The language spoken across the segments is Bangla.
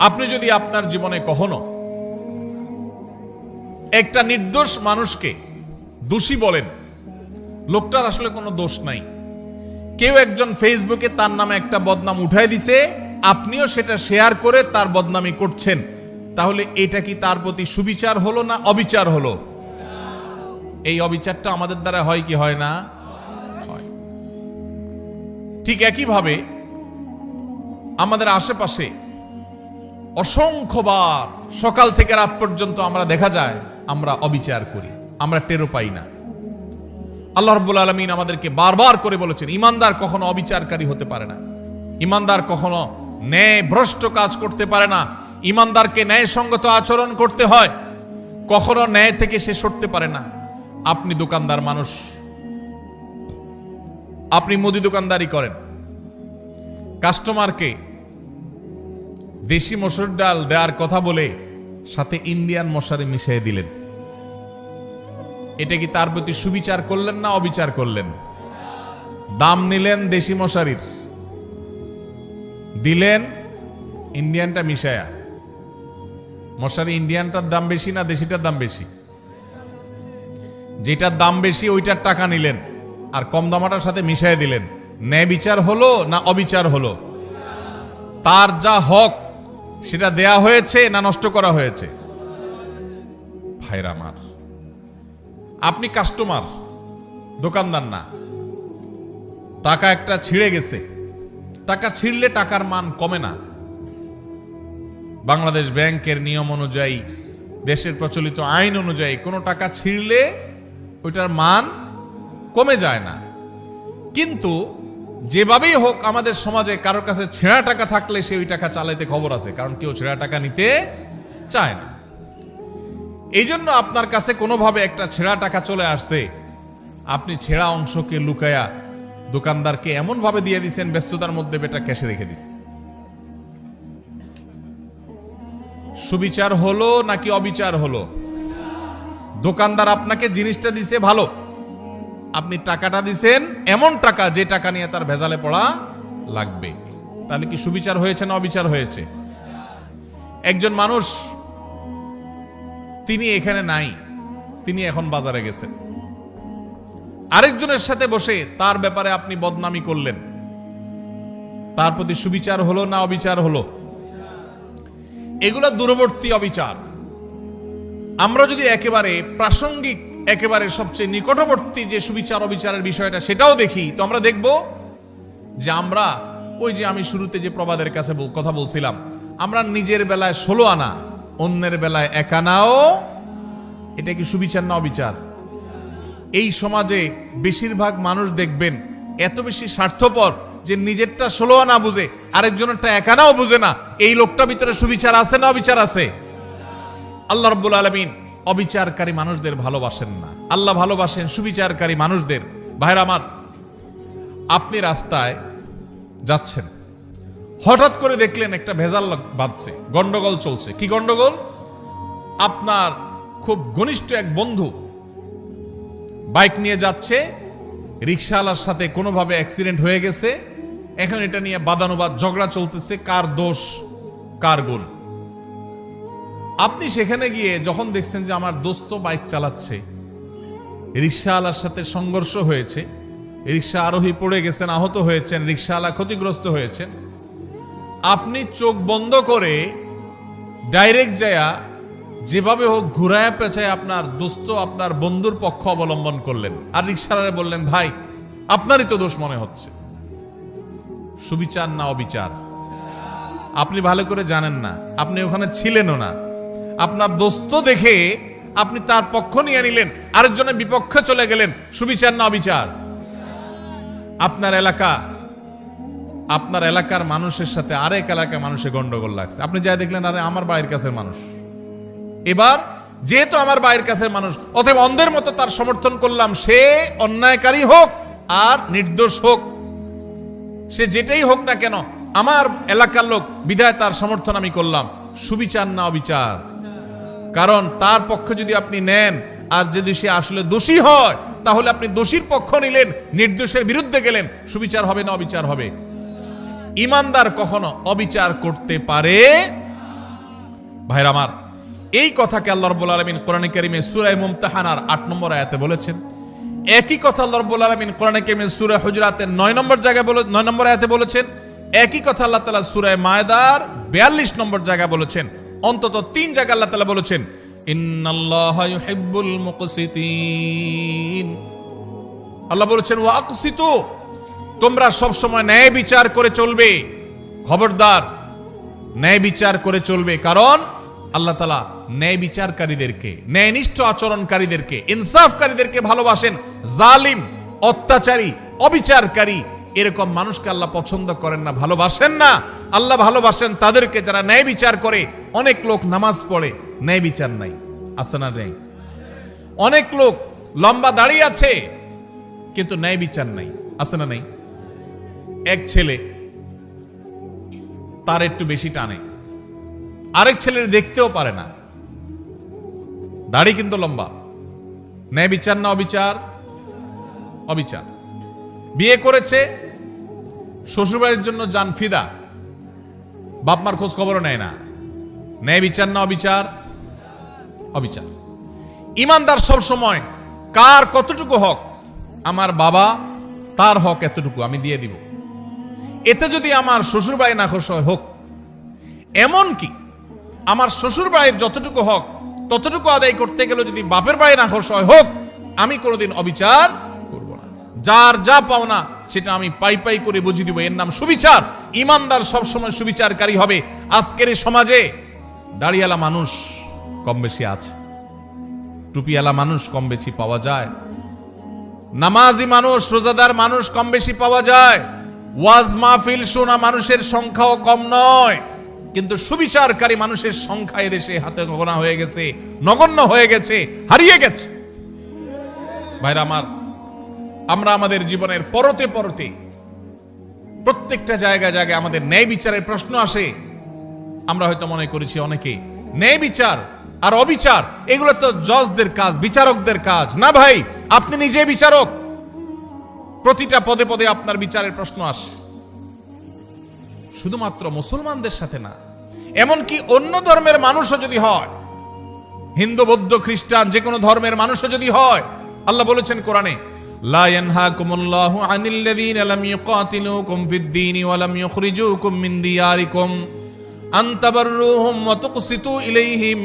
আপনি যদি আপনার জীবনে কখনো একটা নির্দোষ মানুষকে দোষী বলেন, লোকটার আসলে কোনো দোষ নাই। কেউ একজন ফেসবুকে তার নামে একটা বদনাম উঠাই দিছে, আপনিও সেটা শেয়ার করে তার বদনামি করছেন। তাহলে এটা কি তার প্রতি সুবিচার হলো না অবিচার হলো? এই অবিচারটা আমাদের দ্বারা হয় কি হয় না? ঠিক একইভাবে আমাদের আশেপাশে অসংখ্যবার সকাল থেকে রাত পর্যন্ত আমরা দেখা যায়, আমরা অবিচার করি, আমরা টেরো পাই না। আল্লাহ রব্বুল আলমিন আমাদেরকে বারবার করে বলেছেন, ইমানদার কখনো অবিচারকারী হতে পারে না। ইমানদার কখনো ন্যায় ভ্রষ্ট কাজ করতে পারে না। ইমানদারকে ন্যায়সঙ্গত আচরণ করতে হয়, কখনো ন্যায় থেকে সে সরতে পারে না। আপনি দোকানদার মানুষ, আপনি মুদি দোকানদারি করেন। কাস্টমারকে দেশি মসুর ডাল দেওয়ার কথা বলে সাথে ইন্ডিয়ান মশারি মিশিয়ে দিলেন। এটা কি তার প্রতি সুবিচার করলেন না অবিচার করলেন? দাম নিলেন দেশি মশারির। দিলেন ইন্ডিয়ানটা মিশায়া। মশারি ইন্ডিয়ানটার দাম বেশি না দেশিটার দাম বেশি? যেটার দাম বেশি ওইটার টাকা নিলেন আর কম দামাটার সাথে মিশাই দিলেন। ন্যায় বিচার হলো না অবিচার হলো? তার যা হক সেটা দেয়া হয়েছে না নষ্ট করা হয়েছে? ভাইরা আমার। আপনি কাস্টমার দোকানদার না। টাকা একটা ছিঁড়ে গেছে। টাকা ছিঁড়লে টাকার মান কমে না। বাংলাদেশ ব্যাংকের নিয়ম অনুযায়ী, দেশের প্রচলিত আইন অনুযায়ী কোনো টাকা ছিঁড়লে ওইটার মান কমে যায় না। কিন্তু যেভাবেই হোক আমাদের সমাজে কারোর কাছে ছেঁড়া টাকা থাকলে সে ওই টাকা চালাইতে খবর আছে, কারণ কেউ ছেঁড়া টাকা নিতে চায় না। এই জন্য আপনার কাছে কোনোভাবে একটা ছেঁড়া টাকা চলে আসছে, আপনি ছেঁড়া অংশকে লুকায়া দোকানদারকে এমন ভাবে দিয়ে দিচ্ছেন ব্যস্ততার মধ্যে বেটা ক্যাশে রেখে দিস। সুবিচার হলো নাকি অবিচার হলো? দোকানদার আপনাকে জিনিসটা দিছে ভালো আপনি টাকাটা দিছেন, এমন টাকা যে টাকা নিয়ে তার ভেজালে পড়া লাগবে। তাহলে কি সুবিচার হয়েছে না অবিচার হয়েছে? একজন মানুষ, তিনি এখানে নাই, তিনি এখন বাজারে গেছেন। আরেকজনের সাথে বসে তার ব্যাপারে আপনি বদনামি করলেন। তার প্রতি সুবিচার হলো না অবিচার হলো? এগুলো দূরবর্তী অবিচার। আমরা যদি একেবারে প্রাসঙ্গিক একেবারে সবচেয়ে নিকটবর্তী যে সুবিচার অবিচারের বিষয়টা, সেটাও দেখি। তো আমরা দেখব যে আমরা, ওই যে আমি শুরুতে যে প্রবাদের কাছে কথা বলছিলাম, আমরা নিজের বেলায় ষোলো আনা, অন্যের বেলায় এক আনাও, এটা কি সুবিচার না অবিচার? এই সমাজে বেশিরভাগ মানুষ দেখবেন, এত বেশি স্বার্থপর যে নিজেরটা ষোলো আনা বুঝে, আরেকজনেরটা একানাও বুঝে না, এই লোকটা ভিতরে সুবিচার আছে না অবিচার আছে? আল্লাহ রব্বুল আলমিন অবিচারকারী মানুষদের ভালোবাসেন না। আল্লাহ ভালোবাসেন সুবিচারকারী মানুষদের। ভাইরা আমার, আপনি রাস্তায় যাচ্ছেন। হঠাৎ করে দেখলেন একটা ভেজাল বাঁধছে, গন্ডগোল চলছে। কি গন্ডগোল? আপনার খুব ঘনিষ্ঠ এক বন্ধু বাইক নিয়ে যাচ্ছে রিক্সাওয়ালার সাথে কোনোভাবে অ্যাক্সিডেন্ট হয়ে গেছে। এখন এটা নিয়ে বাদানুবাদ ঝগড়া চলতেছে, কার দোষ, কার গুণ? আপনি সেখানে গিয়ে যখন দেখছেন যে আমার দোস্ত বাইক চালাচ্ছে রিক্সাওয়ালার সাথে সংঘর্ষ হয়েছে রিক্সা আরোহী পড়ে গেছেন, আহত হয়েছেন রিক্সাওয়ালা ক্ষতিগ্রস্ত হয়েছেন, আপনি চোখ বন্ধ করে ডাইরেক্ট যায়া যেভাবে হোক ঘুরায় পেঁচায় আপনার দোস্ত, আপনার বন্ধুর পক্ষ অবলম্বন করলেন। আর রিক্সাওয়ালা বললেন, ভাই, আপনারই তো দোষ মনে হচ্ছে। সুবিচার না অবিচার। আপনি ভালো করে জানেন না, আপনি ওখানে ছিলেনও না। আপনার দোস্ত দেখে আপনি তার পক্ষ নিয়ে নিলেন, আরেকজনের বিপক্ষে চলে গেলেন। সুবিচার না অবিচার? আপনার এলাকা, আপনার এলাকার মানুষের সাথে আরেক এলাকার মানুষের গন্ডগোল লাগছে। আপনি যা দেখলেন, আরে আমার বাড়ির কাছের মানুষ। এবার, যেহেতু আমার বাড়ির কাছের মানুষ, অতএব অন্ধের মতো তার সমর্থন করলাম, সে অন্যায়কারী হোক আর নির্দোষ হোক। সে যেটাই হোক না কেন, আমার এলাকার লোক বিধায় তার সমর্থন আমি করলাম। সুবিচার না অবিচার? কারণ তার পক্ষে যদি আপনি নেন, আর যদি সে আসলে দোষী হয়, তাহলে আপনি দোষীর পক্ষ নিলেন, নির্দোষের বিরুদ্ধে গেলেন, সুবিচার হবে না অবিচার হবে? ইমানদার কখনো অবিচার করতে পারে? ভাইরা আমার, এই কথাকে আল্লাহ রব্বুল আলমিন কোরআন কারিমে সুরাই মুমতাহানার আট নম্বর আয়াতে বলেছেন। একই কথা আল্লাহ রব্বুল আলমিন কোরআন কারিমে সুরা হুজরাতের নয় নম্বর জায়গায় বলে, নয় নম্বর আয়াতে বলেছেন। একই কথা আল্লাহ তালা সুরায় মায়দার বিয়াল্লিশ নম্বর জায়গায় বলেছেন। অন্তত তিন জায়গায় আল্লাহ তালা বলেছেন আল্লাহ বলেছেন, ওয়া আকসিতু, তোমরা সব সময় ন্যায় বিচার করে চলবে। খবরদার, ন্যায় বিচার করে চলবে। কারণ আল্লাহ তালা ন্যায় বিচারকারীদেরকে, ন্যায়নিষ্ঠ আচরণকারীদেরকে, ইনসাফকারীদেরকে ভালোবাসেন। জালিম, অত্যাচারী, অবিচারকারী, এরকম মানুষকে আল্লাহ পছন্দ করেন না, ভালোবাসেন না। আল্লাহ ভালোবাসেন তাদেরকে যারা ন্যায় বিচার করে অনেক লোক নামাজ পড়ে, ন্যায় বিচার নাই, আছে না নেই? অনেক লোক লম্বা দাঁড়িয়ে আছে, কিন্তু ন্যায় বিচার নাই, আছে না নেই? এক ছেলে তার একটু বেশি টানে, আরেক ছেলের দেখতেও পারে না। দাড়ি কিন্তু লম্বা, ন্যায় বিচার না অবিচার? অবিচার। বিয়ে করেছে, শ্বশুরবাড়ির জন্য যান ফিদা, বাপমার খোঁজ খবরও নেয় না। ন্যায় বিচার না অবিচার? অবিচার। ইমানদার সব সময় কার কতটুকু হক, আমার বাবা তার হক এতটুকু, আমি দিয়ে দিব। এতে যদি আমার শ্বশুর বাড়ি না খুশ হয়, হোক। এমন কি আমার শ্বশুর বাড়ির যতটুকু হক, ততটুকু আদায় করতে গেলে যদি বাপের বাড়ি না খুশ হয়, হোক। আমি কোনোদিন অবিচার করব না। যার যা পাওনা, সেটা আমি পাই পাই করে বুঝিয়ে দিব। এর নাম সুবিচার। ইমানদার সবসময় সুবিচারকারী হবে। আজকের এই সমাজে দাড়িয়ালা মানুষ কম বেশি আছে টুপিয়ালা মানুষ কম বেশি পাওয়া যায়, নামাজি মানুষ, রোজাদার মানুষ কম বেশি পাওয়া যায়, ওয়াজ মাহফিল শোনা মানুষের সংখ্যাও কম নয়, কিন্তু সুবিচারকারী মানুষের সংখ্যা এদেশে হাতে গোনা হয়ে গেছে, নগণ্য হয়ে গেছে, হারিয়ে গেছে। ভাইরা আমার, আমরা আমাদের জীবনের পরতে পরতে প্রত্যেকটা জায়গায় জায়গায় আমাদের ন্যায় বিচারের প্রশ্ন আসে আমরা হয়তো মনে করেছি অনেকে ন্যায় বিচার আর অবিচার, এগুলো তো জজদের কাজ, বিচারকদের কাজ। না ভাই, আপনি নিজে বিচারক। প্রতিটা পদে পদে আপনার বিচারের প্রশ্ন আসে। শুধুমাত্র মুসলমানদের সাথে না, এমনকি অন্য ধর্মের মানুষও যদি হয়, হিন্দু, বৌদ্ধ, খ্রিস্টান, যে কোনো ধর্মের মানুষও যদি হয়, আল্লাহ বলেছেন কোরআনে, লা ইয়ানহাকুমুল্লাহু আনিল্লাযীনা লাম ইউকাতিলুকুম ফিদ-দীনি ওয়া লাম ইউখরিজুকুম মিন দিয়ারিকুম। আনতাবাররুহুম ওয়া তুকসিতু ইলাইহিম।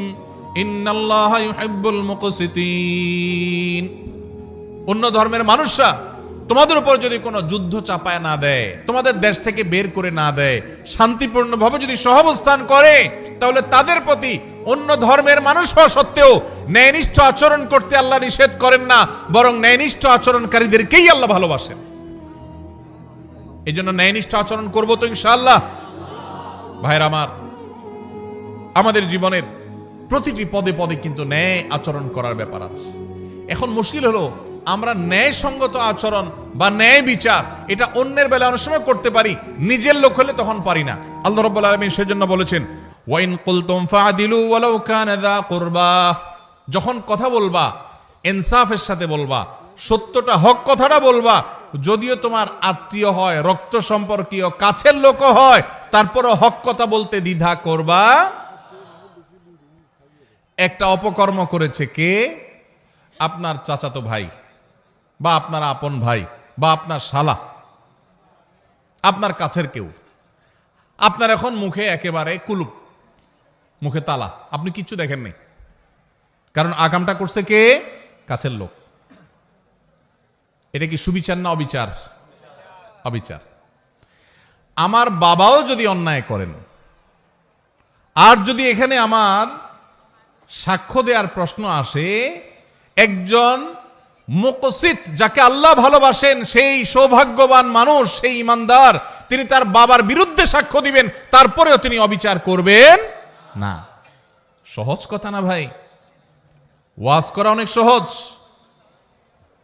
ইন্নাল্লাহা ইউহিব্বুল মুকসিতিন। অন্য ধর্মের মানুষরা তোমাদের উপর যদি কোনো যুদ্ধ চাপায় না দেয়, তোমাদের দেশ থেকে বের করে না দেয়, শান্তিপূর্ণভাবে যদি সহবস্থান করে, তাহলে তাদের প্রতি অন্য ধর্মের মানুষ হওয়া সত্ত্বেও ন্যায়নিষ্ঠ আচরণ করতে আল্লাহ নিষেধ করেন না, বরং ন্যায়নিষ্ঠ আচরণকারীদেরকেই আল্লাহ ভালোবাসেন। এই জন্য ন্যায়নিষ্ঠ আচরণ করব তো ইনশাআল্লাহ ভাইয়ের আমার, আমাদের জীবনের প্রতিটি পদে পদে কিন্তু ন্যায় আচরণ করার ব্যাপার আছে। এখন মুশকিল হলো, আমরা ন্যায়সঙ্গত আচরণ বা ন্যায় বিচার, এটা অন্যের বেলা অনেক সময় করতে পারি, নিজের লোক হলে তখন পারি না। আল্লাহ রাব্বুল আলামিন সেজন্য বলেছেন, ওয়াইন কুলতুম ফাদিলু ওয়ালাউ কানা যা কুরবা। যখন কথা বলবা, ইনসাফের সাথে বলবা সত্যটা হক কথাটা বলবা। যদিও তোমার আত্মীয় হয়, রক্ত সম্পর্কীয়, কাছের লোক হয়, তারপরও হক কথা বলতে দ্বিধা করবা। একটা অপকর্ম করেছে কে? আপনার চাচাতো ভাই বা আপনার আপন ভাই বা আপনার শালা, আপনার কাছের কেউ। আপনার এখন মুখে একেবারে কুলুপ, মুখে তালা। আপনি কিচ্ছু দেখেন নাই কারণ আগামটা করছে কে? কাছের লোক। এটা কি সুবিচার না অবিচার? অবিচার। আমার বাবাও যদি অন্যায় করেন, আর যদি এখানে আমার সাক্ষ্য দেওয়ার প্রশ্ন আসে, একজন মুকসিত যাকে আল্লাহ ভালোবাসেন, সেই সৌভাগ্যবান মানুষ, সেই ইমানদার, তিনি তার বাবার বিরুদ্ধে সাক্ষ্য দিবেন, তারপরেও তিনি অবিচার করবেন না। সহজ কথা না ভাই? ওয়াজ করা অনেক সহজ।